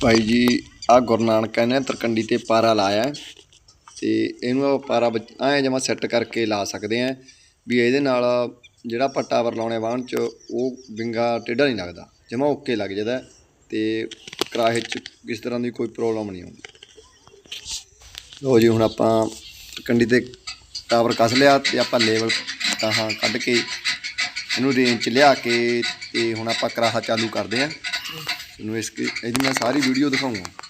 ਭਾਈ ਜੀ ਆ ਗੁਰੂ ਨਾਨਕ ਨੇ ਤਰਕੰਡੀ ਤੇ ਪਾਰਾ ਲਾਇਆ ਹੈ ਤੇ ਇਹਨੂੰ ਪਾਰਾ ਐ ਜਮਾ ਸੈੱਟ ਕਰਕੇ ਲਾ ਸਕਦੇ ਆ ਵੀ ਇਹਦੇ ਨਾਲ ਜਿਹੜਾ ਆਪਾਂ ਟਾਵਰ ਲਾਉਣੇ ਵਾਹਣ ਚ, ਉਹ ਵਿੰਗਾ ਟੇਢਾ ਨਹੀਂ ਲੱਗਦਾ, ਜਮਾ ਓਕੇ ਲੱਗ ਜਾਂਦਾ ਹੈ ਤੇ ਕਰਾਹੇ ਚ ਕਿਸ ਤਰ੍ਹਾਂ ਦੀ ਕੋਈ ਪ੍ਰੋਬਲਮ ਨਹੀਂ ਆਉਂਦੀ। ਲੋ ਜੀ, ਹੁਣ ਆਪਾਂ ਕੰਡੀ ਤੇ ਟਾਵਰ ਕੱਸ ਲਿਆ ਤੇ ਆਪਾਂ ਲੈਵਲ ਤਾਹਾਂ ਕੱਢ ਕੇ ਇਹਨੂੰ ਰੇਂਜ ਚ ਲਿਆ ਕੇ ਤੇ ਹੁਣ ਆਪਾਂ ਕਰਾਹਾ ਚਾਲੂ ਕਰਦੇ ਆਂ। ਤੁਹਾਨੂੰ ਇਸ ਇਹਦੀ ਮੈਂ ਸਾਰੀ ਵੀਡੀਓ ਦਿਖਾਉਂਗਾ